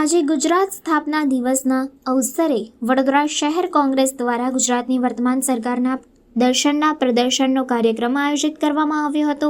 આજે ગુજરાત સ્થાપના દિવસના અવસરે વડોદરા શહેર કોંગ્રેસ દ્વારા ગુજરાતની વર્તમાન સરકારના દર્શનના પ્રદર્શનનો કાર્યક્રમ આયોજિત કરવામાં આવ્યો હતો.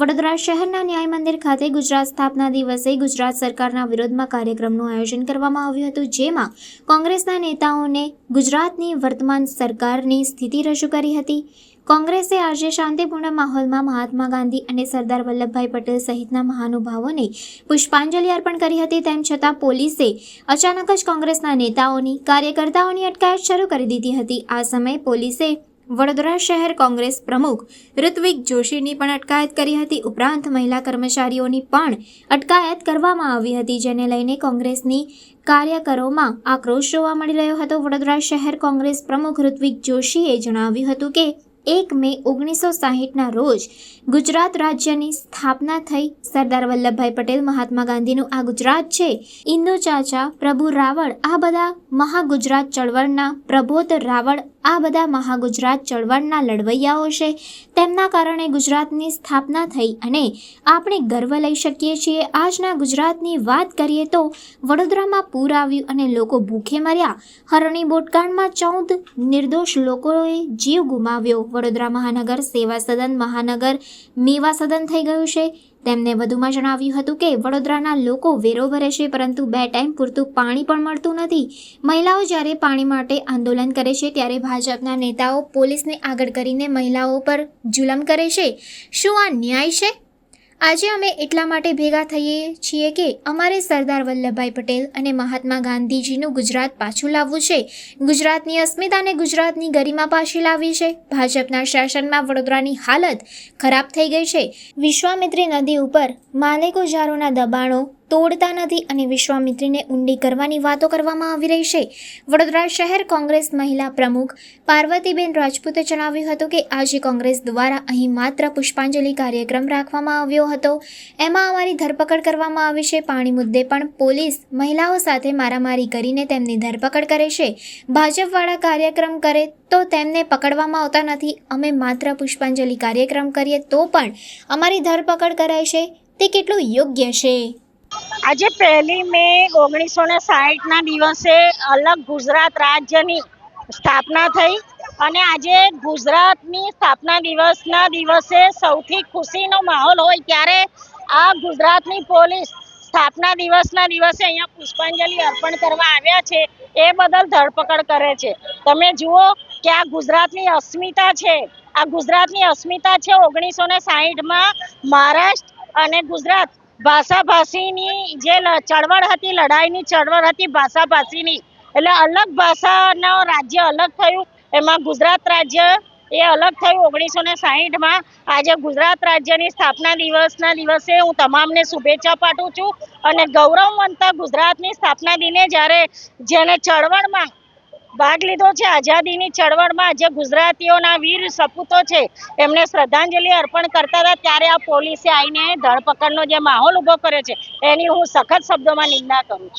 વડોદરા શહેરના ન્યાય મંદિર ખાતે ગુજરાત સ્થાપના દિવસે ગુજરાત સરકારના વિરોધમાં કાર્યક્રમનું આયોજન કરવામાં આવ્યું હતું, જેમાં કોંગ્રેસના નેતાઓને ગુજરાતની વર્તમાન સરકારની સ્થિતિ રજૂ કરી હતી. કોંગ્રેસે આજે શાંતિપૂર્ણ માહોલમાં મહાત્મા ગાંધી અને સરદાર વલ્લભભાઈ પટેલ સહિતના મહાનુભાવોને પુષ્પાંજલિ અર્પણ કરી હતી. તેમ છતાં પોલીસે અચાનક જ કોંગ્રેસના નેતાઓની કાર્યકર્તાઓની અટકાયત શરૂ કરી દીધી હતી. આ સમયે પોલીસે વડોદરા શહેર કોંગ્રેસ પ્રમુખ ઋત્વિક જોશીની પણ અટકાયત કરી હતી. ઉપરાંત મહિલા કર્મચારીઓની પણ અટકાયત કરવામાં આવી હતી, જેને લઈને કોંગ્રેસની કાર્યકરોમાં આક્રોશ જોવા મળી રહ્યો હતો. વડોદરા શહેર કોંગ્રેસ પ્રમુખ ઋત્વિક જોશીએ જણાવ્યું હતું કે, એક મે ઓગણીસો સાહીઠના રોજ ગુજરાત રાજ્યની સ્થાપના થઈ. સરદાર વલ્લભભાઈ પટેલ, મહાત્મા ગાંધીનું આ ગુજરાત છે. ઇન્દુ ચાચા, પ્રભુ રાવળ, આ બધા મહાગુજરાત ચળવળના પ્રબોધ રાવળ આ બધા મહાગુજરાત ચળવળના લડવૈયાઓ છે. તેમના કારણે ગુજરાતની સ્થાપના થઈ અને આપણે ગર્વ લઈ શકીએ છીએ. આજના ગુજરાતની વાત કરીએ તો વડોદરામાં પૂર આવ્યું અને લોકો ભૂખે મર્યા. હરણી બોટકાંડમાં ચૌદ નિર્દોષ લોકોએ જીવ ગુમાવ્યો. વડોદરા મહાનગર સેવા સદન મહાનગર મેવા સદન થઈ ગયું છે. તેમને વધુમાં જણાવ્યું હતું કે વડોદરાના લોકો વેરો ભરે છે પરંતુ બે ટાઈમ પૂરતું પાણી પણ મળતું નથી. મહિલાઓ જ્યારે પાણી માટે આંદોલન કરે છે, ત્યારે ભાજપના નેતાઓ પોલીસને આગળ કરીને મહિલાઓ પર જુલમ કરે છે. શું આ ન્યાય છે? આજે અમે એટલા માટે ભેગા થઈએ છીએ કે અમારે સરદાર વલ્લભભાઈ પટેલ અને મહાત્મા ગાંધીજીનું ગુજરાત પાછું લાવવું છે. ગુજરાતની અસ્મિતાને ગુજરાતની ગરિમા પાછી લાવવી છે. ભાજપના શાસનમાં વડોદરાની હાલત ખરાબ થઈ ગઈ છે. વિશ્વામિત્રી નદી ઉપર માલિકો જારોના દબાણો તોડતા નથી અને વિશ્વામિત્રીને ઊંડી કરવાની વાતો કરવામાં આવી રહી છે. વડોદરા શહેર કોંગ્રેસ મહિલા પ્રમુખ પાર્વતીબેન રાજપૂતે જણાવ્યું હતું કે આજે કોંગ્રેસ દ્વારા અહીં માત્ર પુષ્પાંજલિ કાર્યક્રમ રાખવામાં આવ્યો હતો. એમાં અમારી ધરપકડ કરવામાં આવી છે. પાણી મુદ્દે પણ પોલીસ મહિલાઓ સાથે મારામારી કરીને તેમની ધરપકડ કરે છે. ભાજપવાળા કાર્યક્રમ કરે તો તેમને પકડવામાં આવતા નથી. અમે માત્ર પુષ્પાંજલિ કાર્યક્રમ કરીએ તો પણ અમારી ધરપકડ કરાય છે. તે કેટલું યોગ્ય છે? આજે પહેલી મે ઓગણીસો ને સાહીઠના દિવસે અલગ ગુજરાત રાજ્યની સ્થાપના થઈ અને આજે ગુજરાતની સ્થાપના દિવસના દિવસે સૌથી ખુશીનો માહોલ હોય ત્યારે આ ગુજરાતની પોલીસ સ્થાપના દિવસના દિવસે અહીંયા પુષ્પાંજલિ અર્પણ કરવા આવ્યા છે. એ બદલ ધરપકડ કરે છે. તમે જુઓ કે આ ગુજરાતની અસ્મિતા છે. આ ગુજરાતની અસ્મિતા છે ઓગણીસો ને સાહીઠમાં મહારાષ્ટ્ર અને ગુજરાત. ભાષાભાષીની જે ચળવળ હતી, લડાઈની ચળવળ હતી ભાષાભાષીની. એટલે અલગ ભાષાનો રાજ્ય અલગ થયું. એમાં ગુજરાત રાજ્ય એ અલગ થયું. ઓગણીસો ને સાહીઠમાં આજે ગુજરાત રાજ્યની સ્થાપના દિવસના દિવસે હું તમામને શુભેચ્છા પાઠવું છું. અને ગૌરવવંતા ગુજરાતની સ્થાપના દિને જ્યારે જેને ચળવળમાં ભાગ લીધો છે. આઝાદીની ચળવળમાં જે ગુજરાતીઓના વીર સપૂતો છે, એમને શ્રદ્ધાંજલિ અર્પણ કરતા હતા, ત્યારે આ પોલીસે આવીને ધરપકડનો જે માહોલ ઊભો કર્યો છે, એની હું સખત શબ્દોમાં નિંદા કરું છું.